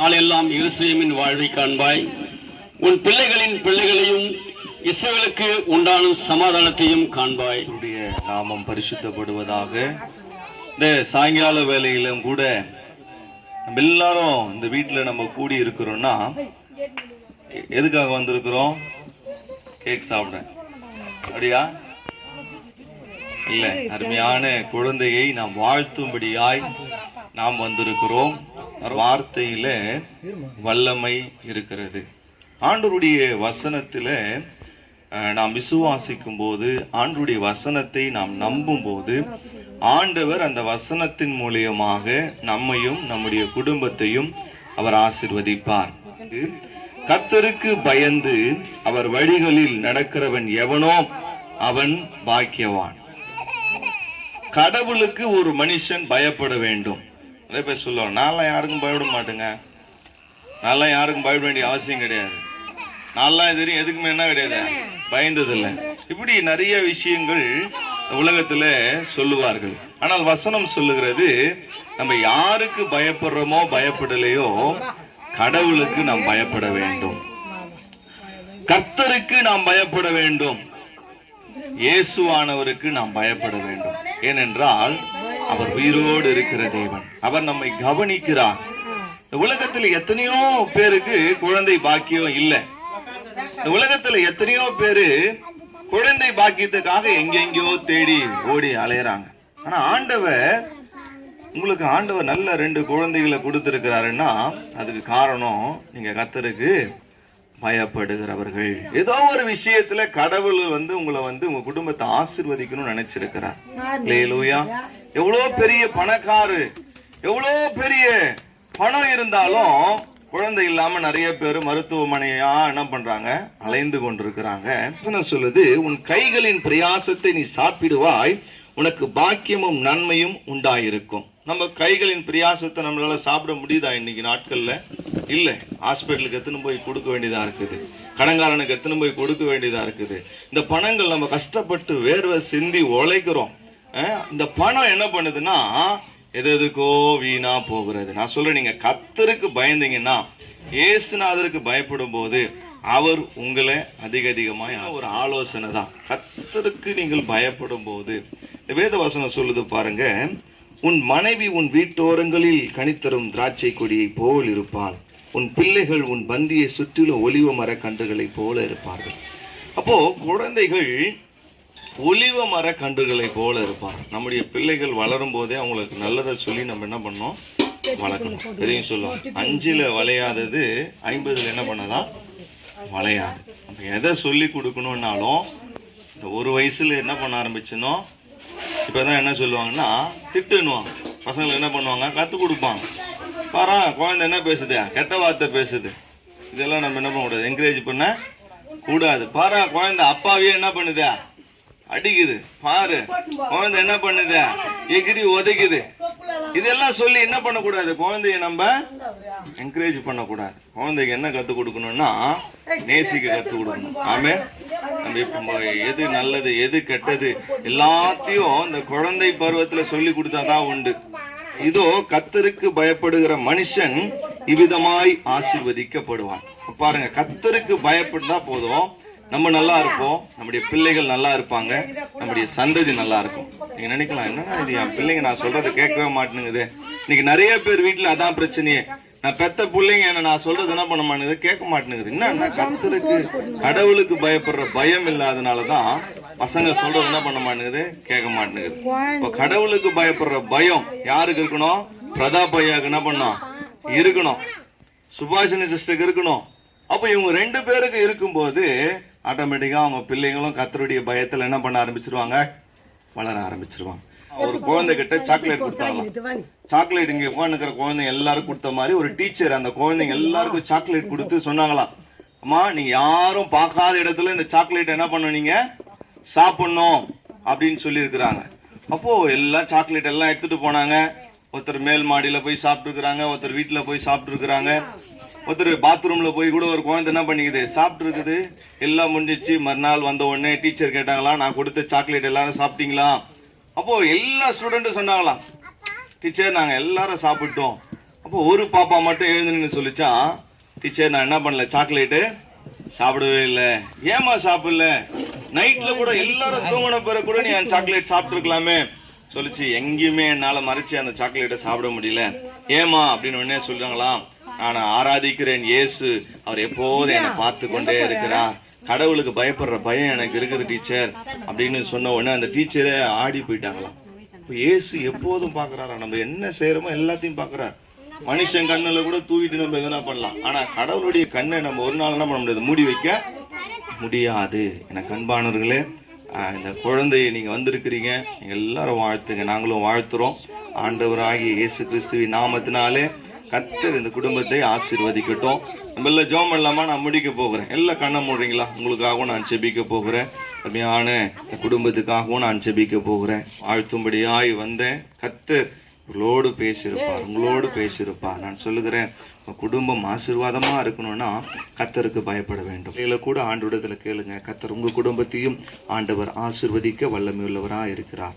நாளெல்லாம் எருசலேமின் வாழ்வை காண்பாய். உன் பிள்ளைகளின் பிள்ளைகளையும் இசைகளுக்கு உண்டான சமாதானத்தையும் காண்பாய். நாமம் பரிசுத்தப்படுவதாக. இந்த சாயங்கால வேலையிலும் கூட நம்ம எல்லாரும் இந்த வீட்டில் நம்ம கூடி இருக்கிறோம்னா எதுக்காக வந்திருக்கிறோம்? கேக் சாப்பிட அப்படியா? இல்ல அருமையான குழந்தையை நாம் வாழ்த்தும்படியாய் நாம் வந்திருக்கிறோம். வார்த்தையில வல்லமை இருக்கிறது. ஆண்டருடைய வசனத்துல நாம் விசுவாசிக்கும் போது ஆண்டவருடைய வசனத்தை நாம் நம்பும் போது ஆண்டவர் அந்த வசனத்தின் மூலியமாக நம்மையும் நம்முடைய குடும்பத்தையும் அவர் ஆசிர்வதிப்பார். கத்தருக்கு பயந்து அவர் வழிகளில் நடக்கிறவன் எவனோ அவன் பாக்கியவான். கடவுளுக்கு ஒரு மனுஷன் பயப்பட வேண்டும். நிறைய பேர் சொல்லுவாங்க நான்லாம் யாருக்கும் பயப்பட மாட்டேங்க. நான்லாம் யாருக்கும் பயப்பட வேண்டிய அவசியம் கிடையாது. நான்லாம் தெரியும் எதுக்குமே என்ன கிடையாது. பயந்ததில்லை. இப்படி நிறைய விஷயங்கள் உலகத்துல சொல்லுவார்கள். ஆனால் வசனம் சொல்லுகிறது நம்ம யாருக்கு பயப்படுறோமோ பயப்படலையோ கடவுளுக்கு நாம் பயப்பட வேண்டும். கர்த்தருக்கு நாம் பயப்பட வேண்டும். இயேசுவானவருக்கு நாம் பயப்பட வேண்டும். ஏனென்றால் அவர் உயிரோடு இருக்கிற தேவன். அவர் நம்மை கவனிக்கிறார். இந்த உலகத்தில் எத்தனையோ பேருக்கு குழந்தை பாக்கியம் இல்லை. இந்த உலகத்துல எத்தனையோ பேரு குழந்தை பாக்கியத்துக்காக எங்கெங்கயோ தேடி ஓடி அலையறாங்க. ஆனா ஆண்டவர் உங்களுக்கு ஆண்டவர் நல்ல ரெண்டு குழந்தைகளை கொடுத்திருக்கிறாருன்னா அதுக்கு காரணம் நீங்க கத்தருக்கு பயப்படுகிறவர்கள். ஏதோ ஒரு விஷயத்துல கடவுள் வந்து உங்களை வந்து உங்க குடும்பத்தை ஆசீர்வதிக்கணும்னு நினைச்சிருக்கிறார். லேலூயா எவ்வளவு பெரிய பணக்காரு. எவ்வளவு பெரிய பணம் இருந்தாலும் குழந்தை இல்லாம நிறைய பேர் மருத்துவமனையா என்ன பண்றாங்க? அலைந்து கொண்டிருக்கிறாங்க. சொல்லுது? உன் கைகளின் பிரயாசத்தை நீ சாப்பிடுவாய் உனக்கு பாக்கியமும் நன்மையும் உண்டாயிருக்கும். நம்ம கைகளின் பிரியாசத்தை நம்மளால சாப்பிட முடியுதா இன்னைக்கு நாட்கள்ல? இல்ல. ஹாஸ்பிட்டலுக்கு எத்தனை போய் கொடுக்க வேண்டியதா இருக்குது? கடன்காரனுக்கு எத்தனை போய் கொடுக்க வேண்டியதா இருக்குது? இந்த பணங்கள் நம்ம கஷ்டப்பட்டு வேர்வை சிந்தி உழைக்கிறோம். இந்த பணம் என்ன பண்ணுதுன்னா எது எதுக்கோ வீணா போகிறது. நான் சொல்றேன் நீங்க கத்தருக்கு பயந்தீங்கன்னா ஏசுநாதருக்கு பயப்படும் போது அவர் உங்களை அதிக அதிகமாக ஒரு ஆலோசனை தான் கத்தருக்கு நீங்கள் பயப்படும் போது இந்த வேதவசனம் சொல்லுது பாருங்க உன் மனைவி உன் வீட்டோரங்களில் கனித்தரும் திராட்சை கொடியை போல் இருப்பாள். உன் பிள்ளைகள் உன் பந்தியை சுற்றிலும் ஒலிவ மர கன்றுகளைப் போல இருப்பார்கள். அப்போ குழந்தைகள் ஒலிவ மர கன்றுகளை போல இருப்பாங்க. நம்முடைய பிள்ளைகள் வளரும் போதே அவங்களுக்கு நல்லதை சொல்லி நம்ம என்ன பண்ணோம் வளர்க்கணும். எதையும் சொல்லுவோம் அஞ்சுல வளையாதது ஐம்பதுல என்ன பண்ணதான் வளையாது. நம்ம எதை சொல்லி கொடுக்கணும்னாலும் இந்த ஒரு வயசுல என்ன பண்ண ஆரம்பிச்சனோ இப்பதான் என்ன சொல்லுவாங்கன்னா திட்டுன்னுவாங்க. பசங்களுக்கு என்ன பண்ணுவாங்க? கற்றுக் கொடுப்பாங்க. பாரா குழந்தை என்ன பேசுது? கெட்ட வார்த்தை பேசுது. இதெல்லாம் நம்ம என்ன பண்ணக்கூடாது? என்கரேஜ் பண்ண கூடாது. பாரா குழந்தை அப்பாவே என்ன பண்ணுதா? அடிக்குது. பாரு. குழந்தை என்ன பண்ணுது? எகிரி உதைக்குது. இதெல்லாம் சொல்லி என்ன பண்ணக்கூடாது? குழந்தைய நம்ம என்கரேஜ் பண்ணக்கூடாது. குழந்தைக்கு என்ன கற்றுக் கொடுக்கணும்னா நேசிக்க கற்றுக் கொடுக்கணும். ஆமே? நம்ம எது நல்லது எது கெட்டது எல்லாத்தையும் இந்த குழந்தை பருவத்துல சொல்லி கொடுத்தாதான் உண்டு. இதோ கத்தருக்கு பயப்படுகிற மனுஷன் இவ்விதமாய் ஆசீர்வதிக்கப்படுவான். பாருங்க கத்தருக்கு பயப்பட்டா போதும். நம்ம நல்லா இருப்போம். நம்முடைய பிள்ளைகள் நல்லா இருப்பாங்க. நம்முடைய சந்ததி நல்லா இருக்கும். நீங்க நினைக்கலாம் என்னன்னா இது? என் பிள்ளைங்க நான் சொல்றதை கேட்கவே மாட்டேங்குது. இன்னைக்கு நிறைய பேர் வீட்டுல அதான் பிரச்சனையே. நான் பெத்த பிள்ளைங்க என்ன நான் சொல்றது என்ன பண்ண மாட்டேங்குது? கேட்க மாட்டேங்குது. என்ன கருத்துருக்கு? கடவுளுக்கு பயப்படுற பயம் இல்லாதனாலதான் பசங்க சொல்றது என்ன பண்ண மாட்டேங்குது? கேட்க மாட்டேங்குது. இப்ப கடவுளுக்கு பயப்படுற பயம் யாருக்கு இருக்கணும்? பிரதாப் ஐயாக்கு என்ன பண்ணும் இருக்கணும். சுபாஷினி சிஸ்டருக்கு இருக்கணும். அப்ப இவங்க ரெண்டு பேருக்கு இருக்கும்போது ஆட்டோமேட்டிக்கா அவங்க பிள்ளைங்களும் கத்தருடைய பயத்துல என்ன பண்ண ஆரம்பிச்சிருவாங்க? வளர ஆரம்பிச்சிருவாங்க. ஒரு குழந்தை கிட்ட சாக்லேட் கொடுத்தாங்களாம் சாக்லேட் இங்க உட்காந்துக்கிற குழந்தைங்க எல்லாரும் கொடுத்த மாதிரி ஒரு டீச்சர் அந்த குழந்தைங்க எல்லாருக்கும் சாக்லேட் கொடுத்து சொன்னாங்களாம். அம்மா நீங்க யாரும் பார்க்காத இடத்துல இந்த சாக்லேட் என்ன பண்ணுவீங்க சாப்பிடணும் அப்படின்னு சொல்லி இருக்கிறாங்க அப்போ எல்லாம் சாக்லேட் எல்லாம் எடுத்துட்டு போனாங்க. ஒருத்தர் மேல் மாடியில போய் சாப்பிட்டுருக்குறாங்க ஒருத்தர் வீட்டுல போய் சாப்பிட்டுருக்குறாங்க. ஒருத்தர் பாத்ரூம்ல போய் கூட ஒரு குழந்தை என்ன பண்ணிக்குது? சாப்பிட்டு இருக்குது எல்லாம் முடிஞ்சிச்சு. மறுநாள் வந்த உடனே டீச்சர் கேட்டாங்களா நான் கொடுத்த சாக்லேட் எல்லாரும் சாப்பிட்டீங்களா? அப்போ எல்லா ஸ்டூடெண்ட்டும் சொன்னாங்களாம். டீச்சர் நாங்க எல்லாரும் சாப்பிட்டோம். அப்போ ஒரு பாப்பா மட்டும் எழுந்து சொல்லிச்சா சொல்லிச்சான் டீச்சர் நான் என்ன பண்ணல? சாக்லேட்டு சாப்பிடவே இல்லை. ஏமா சாப்பிடல? நைட்ல கூட எல்லாரும் தூங்கின பிறகு கூட நீ அந்த சாக்லேட் சாப்பிட்டுருக்கலாமே. சொல்லிச்சு எங்கேயுமே என்னால் மறைச்சு அந்த சாக்லேட்டை சாப்பிட முடியல. ஏமா அப்படின்னு உடனே சொல்றாங்களாம். நான் ஆராதிக்கிறேன் இயேசு. அவர் எப்போதும் என்னை பார்த்து கொண்டே இருக்கிறார். கடவுளுக்கு பயப்படுற பயம் எனக்கு இருக்குது டீச்சர் அப்படின்னு சொன்ன உடனே அந்த டீச்சரே ஆடி போயிட்டாங்களாம். இப்ப இயேசு எப்போதும் பாக்குறாரா நம்ம என்ன செய்யறோமோ எல்லாத்தையும் பாக்குறாரு மனுஷன் கண்ணுல கூட தூக்கிட்டு நம்ம எதனா பண்ணலாம். ஆனா கடவுளுடைய கண்ணை நம்ம ஒரு நாள் என்ன பண்ண முடியாது? மூடி வைக்க முடியாது. எனக்கு அன்பானவர்களே இந்த குழந்தையை நீங்க வந்திருக்கிறீங்க. நீங்க எல்லாரும் வாழ்த்துங்க. நாங்களும் வாழ்த்துறோம். ஆண்டவராகிய இயேசு கிறிஸ்துவின் நாமத்தினாலே கத்தர் இந்த குடும்பத்தை ஆசீர்வதிக்கட்டும். நம்ம எல்லாம் ஜோம் பண்ணலாமா நான் முடிக்க போகிறேன். எல்லாம் கண்ணை மூடுறீங்களா? உங்களுக்காகவும் நான் செபிக்க போகிறேன். அருமையான குடும்பத்துக்காகவும் நான் செபிக்க போகிறேன். வாழ்த்தும்படியாய் வந்தேன். கத்தர் உங்களோடு பேசியிருப்பார். உங்களோடு பேசியிருப்பார். நான் சொல்லுகிறேன் குடும்பம் ஆசீர்வாதமாக இருக்கணும்னா கத்தருக்கு பயப்பட வேண்டும். இதில் கூட ஆண்டோடத்துல கேளுங்க. கத்தர் உங்கள் குடும்பத்தையும் ஆண்டவர் ஆசிர்வதிக்க வல்லமையுள்ளவராக இருக்கிறார்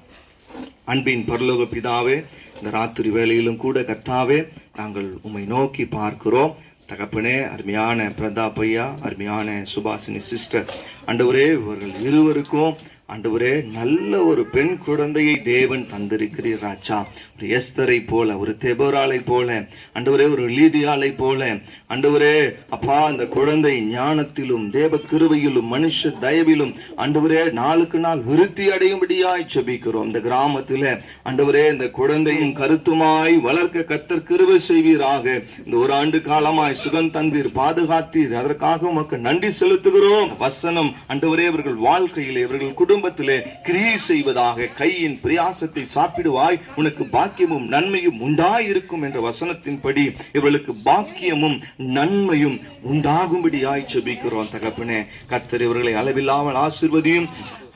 அன்பின் பரலோக பிதாவே இந்த ராத்திரி வேளையிலும் கூட கர்த்தாவே நாங்கள் உம்மை நோக்கி பார்க்கிறோம். தகப்பனே அருமையான பிரதாப் ஐயா அருமையான சுபாசினி சிஸ்டர் அண்டவரே இவர்கள் இருவருக்கும் ஆண்டவரே நல்ல ஒரு பெண் குழந்தையை தேவன் தந்திருக்கிறீர் ராஜா. ஒரு எஸ்தரை போல ஒரு தெபோராலை போல ஆண்டவரே ஒரு லீதியாலை போல. ஆண்டவரே அப்பா அந்த குழந்தை ஞானத்திலும் தேவ கிருவையிலும் மனுஷ தயவிலும் ஆண்டவரே நாளுக்கு நாள் விருத்தி அடையும்படியாய் செபிக்கிறோம் இந்த கிராமத்துல ஆண்டவரே இந்த குழந்தையும் கருத்துமாய் வளர்க்க கத்தர் கிருவை செய்வீராக. இந்த ஒரு ஆண்டு காலமாய் சுகம் தந்தீர் பாதுகாத்தீர். அதற்காக உமக்கு நன்றி செலுத்துகிறோம். வசனம் ஆண்டவரே இவர்கள் வாழ்க்கையில் இவர்கள் குடும்பத்திலே கிரியை செய்வதாக கையின் பிரயாசத்தை சாப்பிடுவாய் உனக்கு பாக்கியமும் நன்மையும் உண்டாயிருக்கும் என்ற வசனத்தின்படி இவளுக்கு பாக்கியமும் நன்மையும் உண்டாகும்படியாய் செபிக்கிறோம் தகப்பனே. கத்தர் இவர்களை அளவில்லாமல் ஆசிர்வதியும்.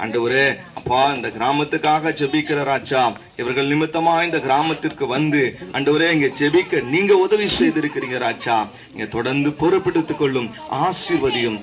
அண்டவரே அப்பா இந்த கிராமத்துக்காக ஜெபிக்கிற ராஜா இவர்கள் நிமித்தமா இந்த கிராமத்திற்கு வந்து அண்டவரே இங்க ஜெபிக்க நீங்க உதவி செய்திருக்கிறீங்க ராஜா. இங்க தொடர்ந்து பொறுப்பெடுத்துக் கொள்ளும் ஆசிர்வதியும்.